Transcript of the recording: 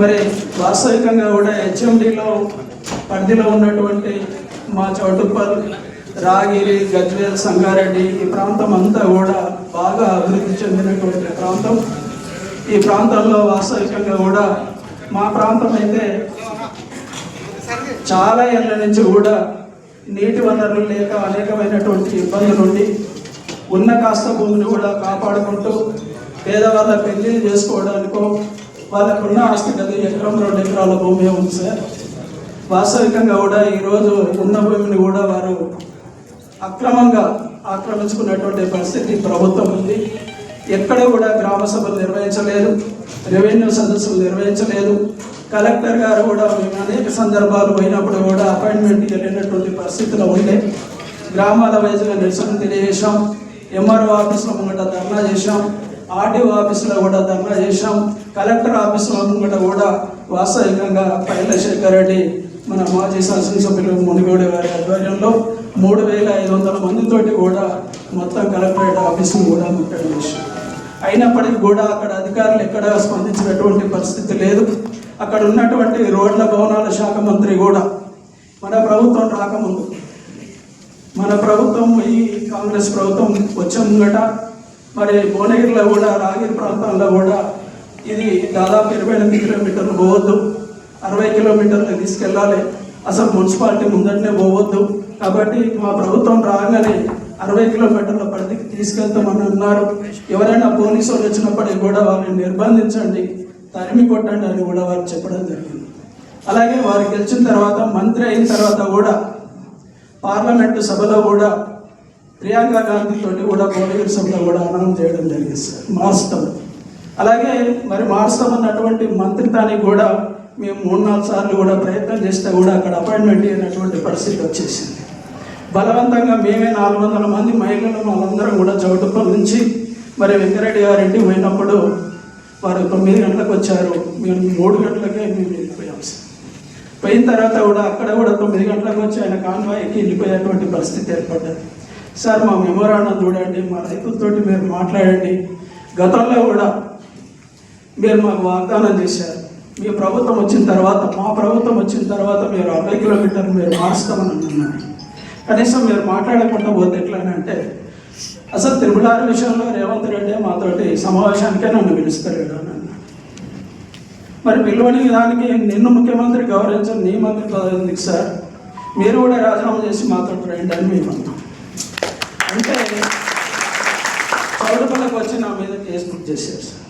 మరి వాస్తవికంగా కూడా హెచ్ఎండిలో పరిధిలో ఉన్నటువంటి మా చౌటుప్పల్ రాగిరి గజ్వేల్ సంగారెడ్డి ఈ ప్రాంతం అంతా కూడా బాగా అభివృద్ధి చెందినటువంటి ప్రాంతం. ఈ ప్రాంతంలో వాస్తవికంగా కూడా మా ప్రాంతం అయితే చాలా ఏళ్ళ నుంచి కూడా నీటి వనరులు లేక అనేకమైనటువంటి ఇబ్బందులు ఉండి ఉన్న కాస్త భూమిని కూడా కాపాడుకుంటూ పేదవాళ్ళ పెళ్ళి చేసుకోవడానికో వాళ్ళకున్న ఆస్తి గది ఎకరం రెండు ఎకరాల భూమి ఉంది సార్. వాస్తవికంగా కూడా ఈరోజు ఉన్న భూమిని కూడా వారు అక్రమంగా ఆక్రమించుకున్నటువంటి పరిస్థితి ప్రభుత్వం ఉంది. ఎక్కడ కూడా గ్రామ సభలు నిర్వహించలేదు రెవెన్యూ సదస్సులు నిర్వహించలేదు. కలెక్టర్ గారు కూడా మేము అనేక సందర్భాలు పోయినప్పుడు కూడా అపాయింట్మెంట్కి వెళ్ళినటువంటి పరిస్థితిలో ఉండే. గ్రామాల వైజ్గా నిరసన తెలియజేశాం ఎంఆర్ఓ ఆఫీస్లో ముంగట ధర్నా చేశాం. ఆర్డీఓ ఆఫీసులో కూడా ధర్నా చేశాం. కలెక్టర్ ఆఫీసులో ముంగట కూడా వాస్తవికంగా పైలశేఖర్ రెడ్డి మన మాజీ శాసనసభ్యులు మునిగోడి గారి ఆధ్వర్యంలో మూడు వేల ఐదు వందల మందితోటి కూడా మొత్తం కలెక్టరేట్ ఆఫీసును కూడా ముట్టడం విషయం అయినప్పటికీ కూడా అక్కడ అధికారులు ఎక్కడ స్పందించినటువంటి పరిస్థితి లేదు. అక్కడ ఉన్నటువంటి రోడ్ల భవనాల శాఖ మంత్రి కూడా మన ప్రభుత్వం రాకముందు మన ప్రభుత్వం ఈ కాంగ్రెస్ ప్రభుత్వం వచ్చే ముంగట మరి భువనగిరిలో కూడా రాగిరి ప్రాంతంలో కూడా ఇది దాదాపు ఇరవై ఎనిమిది కిలోమీటర్లు పోవద్దు. అరవై కిలోమీటర్లు తీసుకెళ్ళాలి. అసలు మున్సిపాలిటీ ముందటనే పోవద్దు. కాబట్టి మా ప్రభుత్వం రాగానే అరవై కిలోమీటర్ల పరిధికి తీసుకెళ్తామని అన్నారు. ఎవరైనా పోలీసు వాళ్ళు వచ్చినప్పటికీ కూడా వారిని నిర్బంధించండి. తరిమి కొట్టండి అని కూడా వారు చెప్పడం జరిగింది. అలాగే వారు గెలిచిన తర్వాత మంత్రి అయిన తర్వాత కూడా పార్లమెంటు సభలో కూడా ప్రియాంక గాంధీతో కూడా భువనగిరి సభలో కూడా అనౌన్స్ చేయడం జరిగింది సార్. మారుస్తాం అలాగే మరి మారుస్తాం అన్నటువంటి మంత్రితానికి కూడా మేము మూడు నాలుగు సార్లు కూడా ప్రయత్నం చేస్తే కూడా అక్కడ అపాయింట్మెంట్ అయినటువంటి పరిస్థితి వచ్చేసింది. బలవంతంగా మేమే నాలుగు వందల మంది మహిళలు వాళ్ళందరం కూడా చౌటుప్పల నుంచి మరి వెంకరెడ్డి గారింటి పోయినప్పుడు వారు తొమ్మిది గంటలకు వచ్చారు. మేము మూడు గంటలకే మేము వెళ్ళిపోయాం సార్. పోయిన తర్వాత కూడా అక్కడ కూడా తొమ్మిది గంటలకు వచ్చి ఆయన కాన్వాయ్కి వెళ్ళిపోయేటువంటి పరిస్థితి ఏర్పడ్డది. సార్ మా మెమోరాండం చూడండి మా రైతులతోటి మీరు మాట్లాడండి. గతంలో కూడా మీరు మాకు వాగ్దానం చేశారు. మీ ప్రభుత్వం వచ్చిన తర్వాత మా ప్రభుత్వం వచ్చిన తర్వాత మీరు అరవై కిలోమీటర్లు మీరు మారుస్తామని అన్నారు. కనీసం మీరు మాట్లాడకుండా పోతే ఎట్లానంటే అసలు తిరుమలారి విషయంలో రేవంత్ రెడ్డి మాతోటి సమావేశానికే నన్ను పిలుస్తలేడు అని అన్నాడు మరి పిలువని దానికి నిన్ను ముఖ్యమంత్రి గౌరవించని నీ మంత్రి కాదు ఎందుకు సార్ మీరు కూడా రాజీనామా చేసి మాతో రండి అని మేము అన్నాం. అంటే చౌడపల్లికి వచ్చి నా మీద కేసు బుక్ చేశారు సార్.